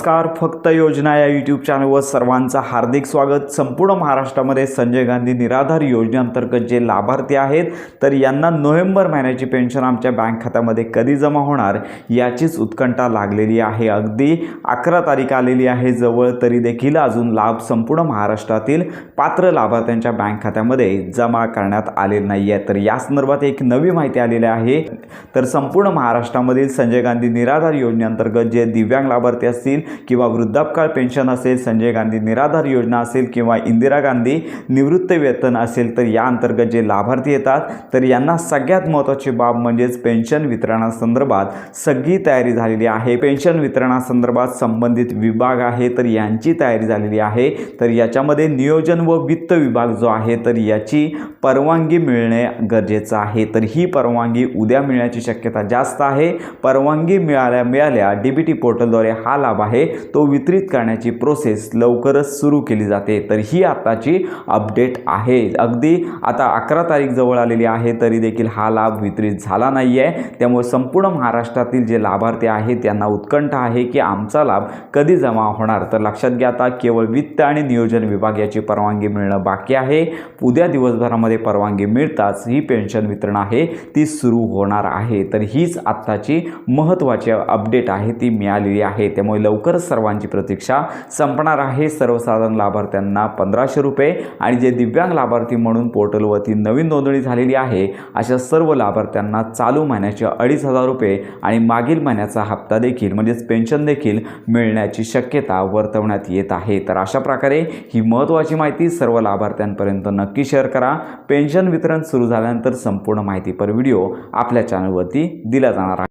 नमस्कार फक्त योजना या यूट्यूब चॅनलवर सर्वांचं हार्दिक स्वागत. संपूर्ण महाराष्ट्रामध्ये संजय गांधी निराधार योजनेअंतर्गत जे लाभार्थी आहेत तर यांना नोव्हेंबर महिन्याची पेन्शन आमच्या बँक खात्यामध्ये कधी जमा होणार याचीच उत्कंठा लागलेली आहे. अगदी अकरा तारीख आलेली आहे. जवळ तरी देखील अजून लाभ संपूर्ण महाराष्ट्रातील पात्र लाभार्थ्यांच्या बँक खात्यामध्ये जमा करण्यात आलेले नाही आहे तर या संदर्भात एक नवी माहिती आलेली आहे. तर संपूर्ण महाराष्ट्रामधील संजय गांधी निराधार योजनेअंतर्गत जे दिव्यांग लाभार्थी असतील किंवा वृद्धापकाळ पेन्शन असेल संजय गांधी निराधार योजना असेल किंवा इंदिरा गांधी निवृत्त वेतन असेल तर या अंतर्गत जे लाभार्थी येतात तर यांना सगळ्यात महत्त्वाची बाब म्हणजेच पेन्शन वितरणासंदर्भात सगळी तयारी झालेली आहे. पेन्शन वितरणासंदर्भात संबंधित विभाग आहे तर यांची तयारी झालेली आहे. तर याच्यामध्ये नियोजन व वित्त विभाग जो आहे तर याची परवानगी मिळणे गरजेचं आहे. तर ही परवानगी उद्या मिळण्याची शक्यता जास्त आहे. परवानगी मिळाल्या मिळाल्या डी बी टी पोर्टलद्वारे हा लाभ आहे. तो वितरित करण्याची प्रोसेस लवकरच सुरू केली जाते. तर ही आताची अपडेट आहे. अगदी आता अकरा तारीख जवळ आलेली आहे तरी देखील हा लाभ वितरित झाला नाही आहे त्यामुळे संपूर्ण महाराष्ट्रातील जे लाभार्थी आहेत त्यांना उत्कंठ आहे की आमचा लाभ कधी जमा होणार? तर लक्षात घ्या आता केवळ वित्त आणि नियोजन विभाग याची परवानगी मिळणं बाकी आहे. उद्या दिवसभरामध्ये परवानगी मिळताच ही पेन्शन वितरण आहे ती सुरू होणार आहे. तर हीच आत्ताची महत्त्वाची अपडेट आहे ती मिळालेली आहे. त्यामुळे लवकर लवकर सर्वांची प्रतीक्षा. संपणार आहे सर्वसाधारण लाभार्थ्यांना पंधराशे रुपये आणि जे दिव्यांग लाभार्थी म्हणून पोर्टलवरती नवीन नोंदणी झालेली आहे अशा सर्व लाभार्थ्यांना चालू महिन्याचे अडीच हजार रुपये आणि मागील महिन्याचा हप्ता देखील म्हणजेच पेन्शन देखील मिळण्याची शक्यता वर्तवण्यात येत आहे. तर अशा प्रकारे ही महत्त्वाची माहिती सर्व लाभार्थ्यांपर्यंत नक्की शेअर करा. पेन्शन वितरण सुरू झाल्यानंतर संपूर्ण माहितीपर व्हिडिओ आपल्या चॅनलवरती दिला जाणार आहे.